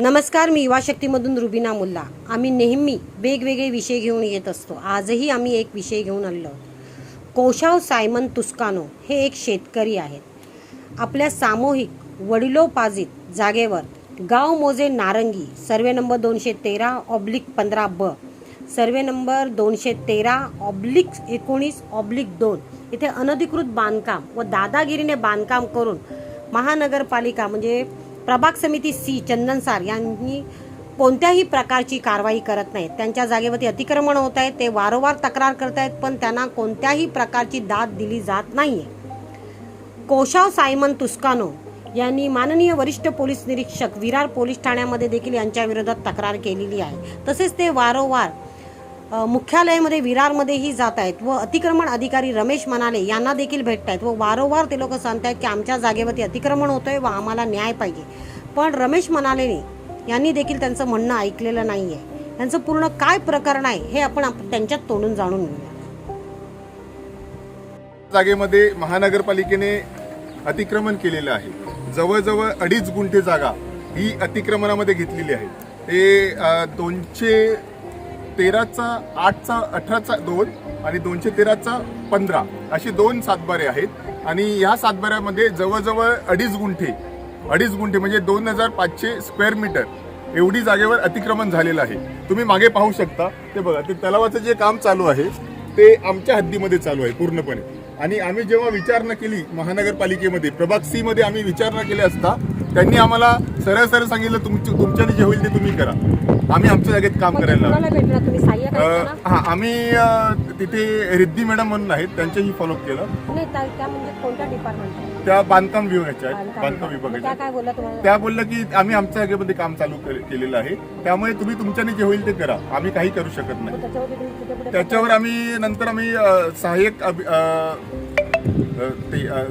नमस्कार मी युवा शक्तीमधून रुबिना मुल्ला. आम्ही नेहमी वेगवेगळे विषय घेऊन येत असतो. आजही आम्ही एक विषय घेऊन आलो कोशाव सायमन तुस्कानो हे एक शेतकरी आहेत. आपल्या सामूहिक वडिलोपाजित जागेवर गाव मोजे नारंगी सर्वे नंबर दोनशे तेरा ऑब्लिक पंधरा ब सर्वे नंबर दोनशे तेरा ऑब्लिक एकोणीस ऑब्लिक दोन. इथे अनधिकृत बांधकाम व दादागिरीने बांधकाम करून महानगरपालिका म्हणजे प्रभाग समिती सी. चंदनसार यांनी कोणत्याही प्रकारची कारवाई करत नाहीत त्यांच्या जागेवरती अतिक्रमण होत आहेत ते वारंवार तक्रार करत आहेत पण त्यांना कोणत्याही प्रकारची दाद दिली जात नाही आहे कोशाव सायमन तुस्कानो यांनी माननीय वरिष्ठ पोलीस निरीक्षक विरार पोलीस ठाण्यामध्ये देखील यांच्या विरोधात तक्रार केलेली आहे. तसेच ते वारंवार मुख्यालयामध्ये विरारमध्येही जात आहेत व अतिक्रमण अधिकारी रमेश मनाले यांना देखील भेटत आहेत व वारंवार ते लोक सांगतायत की आमच्या जागेवरती अतिक्रमण होतंय व आम्हाला न्याय पाहिजे. पण रमेश मनालेने यांनी देखील त्यांचं म्हणणं ऐकलेलं नाही आहे त्यांचं पूर्ण काय प्रकरण आहे हे आपण आप- त्यांच्यात तोंडून जाणून घेऊया. जागेमध्ये महानगरपालिकेने अतिक्रमण केलेलं आहे. जवळजवळ अडीच गुंठे जागा ही अतिक्रमणामध्ये घेतलेली आहे. ते दोनशे तेराचा आठचा अठराचा दोन आणि दोनशे तेराचा पंधरा. असे दोन सातबारे आहेत. आणि ह्या सातबाऱ्यामध्ये जवळजवळ अडीच गुंठे अडीच गुंठे म्हणजे दोन हजार पाचशे स्क्वेअर मीटर एवढी जागेवर अतिक्रमण झालेलं आहे. तुम्ही मागे पाहू शकता. ते बघा ते तलावाचं जे काम चालू आहे ते आमच्या हद्दीमध्ये चालू आहे पूर्णपणे. आणि आम्ही जेव्हा विचारणा केली महानगरपालिकेमध्ये प्रभाग सी मध्ये आम्ही विचारणा केली असता त्यांनी आम्हाला सरळ सरळ सांगितलं तुमच्या तुमच्याने जे होईल ते तुम्ही करा. आम्ही आमच्या जागेत काम करायला हा आम्ही तिथे रिद्धी मॅडम म्हणून आहेत त्यांच्याही फॉलोअप केलं. त्या म्हणजे त्या बांधकाम विभागाच्या आहेत बांधकाम विभागाच्या त्या बोलल्या की आम्ही आमच्या जागेमध्ये काम चालू केलेलं आहे. त्यामुळे तुम्ही तुमच्याने जे होईल ते करा. आम्ही काही करू शकत नाही. त्याच्यावर आम्ही नंतर आम्ही सहाय्यक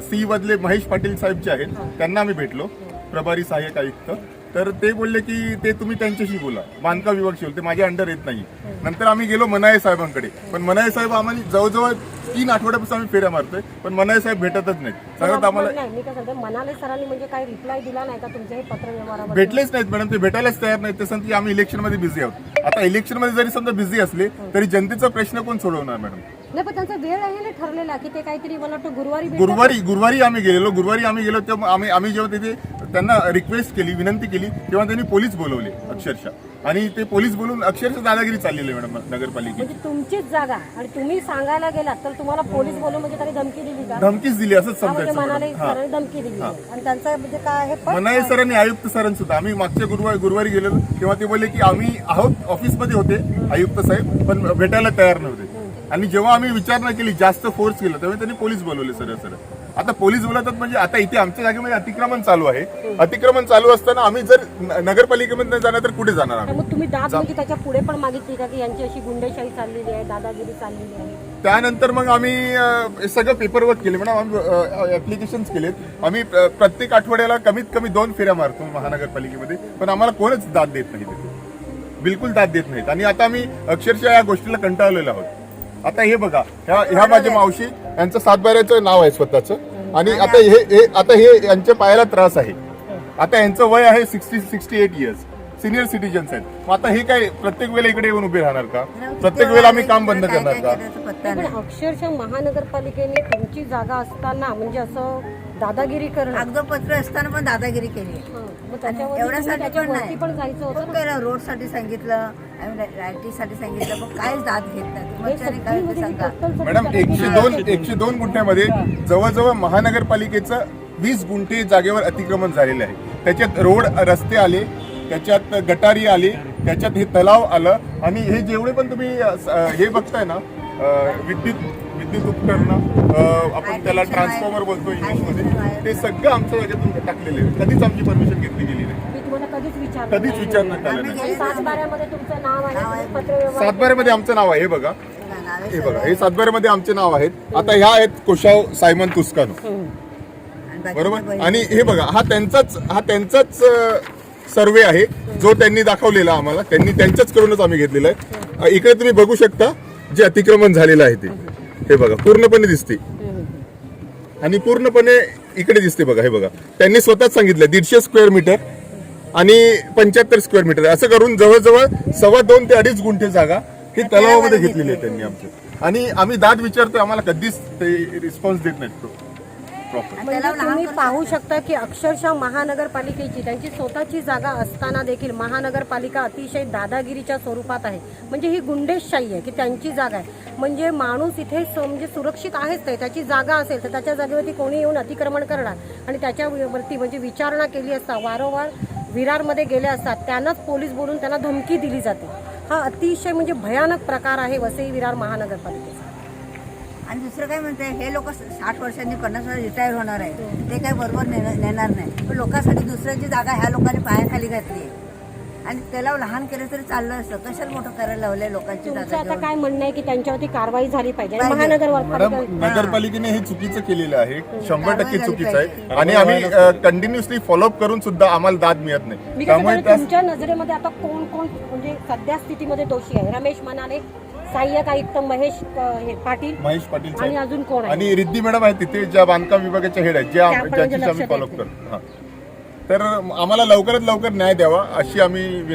सी मधले महेश पाटील साहेब जे आहेत त्यांना आम्ही भेटलो. प्रभारी सहाय्यक आयुक्त. तर ते बोलले की ते तुम्ही त्यांच्याशी बोला. बांधकाम विभागशी बोला ते माझ्या अंडर येत नाही. नंतर आम्ही गेलो मनाये साहेबांकडे. पण मनाये साहेब आम्हाला जवळजवळ तीन आठवड्यापासून आम्ही फेऱ्या मारतोय. पण मनाये साहेब भेटतच नाहीत. सांगत आम्हाला नाही. मी काय सांगते? मनाले सरांनी म्हणजे काही रिप्लाय दिला नाही का तुमच्या हे पत्र व्यवहाराबद्दल? भेटलेच नाहीत मॅडम ते भेटायलाच तयार नाहीत. ते सांगते की आम्ही इलेक्शनमध्ये बिझी आहोत. आता इलेक्शनमध्ये जरी समजा बिझी असले तरी जनतेचा प्रश्न कोण सोडवणार मॅडम नाही पण त्यांचा वेळ आहे ना ठरलेला की ते काहीतरी मला वाटतं गुरुवारी. गुरुवारी गुरुवारी आम्ही गेलेलो. गुरुवारी आम्ही गेलो तेव्हा आम्ही आम्ही जेव्हा तिथे त्यांना रिक्वेस्ट केली विनंती केली तेव्हा त्यांनी पोलीस बोलवले अक्षरशः. आणि ते पोलीस बोलून अक्षरशः दादागिरी चाललेली आहे मॅडम नगरपालिकेची. म्हणजे तुमचीच जागा आणि तुम्ही सांगायला गेलात तर तुम्हाला पोलीस बोलून म्हणजे त्यांनी धमकी दिली का? धमकीच दिली असंच हा, म्हणजे समजायचं मनाले मॅडम. हा. सरांनी धमकी दिली. आणि त्यांचं म्हणजे काय आहे? पण मनाई सरांनी आयुक्त सरांसुद्धा आम्ही मागच्या गुरुवारी गुरुवारी गेलेलो तेव्हा ते बोलले की आम्ही आहोत ऑफिसमध्ये होते आयुक्त साहेब पण भेटायला तयार नव्हते. आणि जेव्हा आम्ही विचारणा केली जास्त फोर्स केला तेव्हा त्यांनी पोलीस बोलवले सरळ सरळ. आता पोलीस बोलवतात म्हणजे आता इथे आमच्या जागेमध्ये अतिक्रमण चालू आहे. अतिक्रमण चालू असताना आम्ही जर नगरपालिकेमध्ये जाणार तर कुठे जाणार आम्ही? मग तुम्ही दाद म्हणजे त्याच्या पुढे पण मागितली का की यांची अशी गुंडेशाही चाललेली आहे दादागिरी चाललेली आहे? त्यानंतर मग आम्ही सगळं पेपरवर्क केले मॅडम आम्ही ऍप्लिकेशन केलेत. आम्ही प्रत्येक आठवड्याला कमीत कमी दोन फेऱ्या मारतो महानगरपालिकेमध्ये पण आम्हाला कोणच दाद देत नाही बिलकुल दाद देत नाहीत. आणि आता आम्ही अक्षरशः या गोष्टीला कंटाळलेलो आहोत. आता हे बघा ह्या ह्या माझ्या मावशी यांचं सातबाऱ्याचं नाव आहे स्वतःचं. आणि आता हे हे आता हे यांच्या पायाला त्रास आहे. आता यांचं वय आहे sixty sixty eight years senior citizens आहेत. मग आता हे काय प्रत्येक वेळेला इकडे येऊन उभे राहणार का? प्रत्येक वेळेला आम्ही काम बंद करणार का? पण अक्षरशः महानगरपालिकेने तुमची जागा असताना म्हणजे असं दादागिरी करणं. कागदपत्र असताना पण दादागिरी केली. हं. मग एवढ्यासाठी तुम्ही त्याच्यावरती नाही. पण जायचं होतं खूप केलं रोडसाठी सांगितलं. सांगितलं पण दाद घेत हे म्हणजे मॅडम एकशे आहे. दोन एकशे दोन गुंठ्यामध्ये जवळजवळ महानगरपालिकेचं वीस गुंठे जागेवर अतिक्रमण झालेले आहे. त्याच्यात रोड रस्ते आले त्याच्यात गटारी आली त्याच्यात हे तलाव आलं आणि हे जेवढे पण तुम्ही हे बघताय ना विद्युत विद्युत उपकरणं आपण त्याला ट्रान्सफॉर्मर बोलतो इंग्लिशमध्ये ते सगळं आमच्या जागेतून टाकलेले आहे कधीच आमची परमिशन घेतली गेली नाही. मी तुम्हाला कधीच नाही. आणि सातबाऱ्यामध्ये आमचं नाव आहे हे बघा. हे बघा हे सातबाऱ्यामध्ये आमचे नाव आहेत. आता ह्या आहेत कोशाव सायमन तुस्कानो हं. बरोबर? आणि हे बघा हा त्यांचाच हा त्यांचाच सर्वे आहे. जो त्यांनी दाखवलेला आम्हाला त्यांनी त्यांच्याच करूनच आम्ही घेतलेला आहे. इकडे तुम्ही बघू शकता जे अतिक्रमण झालेलं आहे ते. हे बघा पूर्णपणे दिसते. आणि पूर्णपणे इकडे दिसते बघा हे बघा. त्यांनी स्वतःच सांगितलं दीडशे स्क्वेअर मीटर आणि पंच्याहत्तर स्क्वेअर मीटर असं करून जवळजवळ सव्वा दोन ते अडीच गुंठे जागा ही तलावामध्ये घेतलेली आहे त्यांनी आमच्या. आणि आम्ही दाद विचारतोय आम्हाला कधीच ते रिस्पॉन्स देत नाहीत तो. म्हणजे तुम्ही पाहू शकता की अक्षरशः महानगरपालिकेची त्यांची स्वतःची जागा असताना देखील महानगरपालिका अतिशय दादागिरीच्या स्वरूपात आहे. म्हणजे ही गुंडेशशाही आहे की त्यांची जागा आहे. म्हणजे माणूस इथे स- म्हणजे सुरक्षित आहेच ते. त्याची जागा असेल तर त्याच्या जागेवरती कोणी येऊन अतिक्रमण करणार. आणि त्याच्यावरती म्हणजे विचारणा केली असता वारंवार विरारमध्ये गेले असतात त्यांनाच पोलीस बोलून त्यांना धमकी दिली जाते. हा अतिशय म्हणजे भयानक प्रकार आहे वसई विरार महानगरपालिकेचा. आणि दुसरं काय म्हणते हे लोक साठ वर्षांनी पन्नास वर्ष रिटायर होणार आहे. ते काय बरोबर नेणार नाही. पण लोकांसाठी दुसऱ्याची जागा ह्या लोकांनी पायाखाली घातली आहे. आणि त्याला लहान केलं तरी चाललं असतं. कशाला मोठं करायला लावलंय लोकांची तुमचं आता? काय म्हणणं आहे की त्यांच्यावरती कारवाई झाली पाहिजे? आणि पाहिजे. मॅडम महानगरपालिका नगरपालिकेने हे चुकीचं केलेलं आहे. शंभर टक्के चुकीचं आहे. आणि आम्ही कंटिन्युअसली फॉलोअप करून सुद्धा आम्हाला दाद मिळत मी नाही काय त्यामुळे म्हणते, त्या तुमच्या नजरेमध्ये आता कोण कोण म्हणजे सध्या स्थितीमध्ये दोषी आहे? रमेश म्हणाले सहाय्यक आयुक्त महेश हे पाटील महेश पाटील आणि अजून कोण आहे आणि रिद्धी मॅडम आहे तिथे ज्या बांधकाम विभागाच्या हेड आहेत ज्या ज्यांची आम्ही फॉलोअप. करतो हा. तर आम्हाला लवकरात लवकर न्याय द्यावा अशी आम्ही विनंती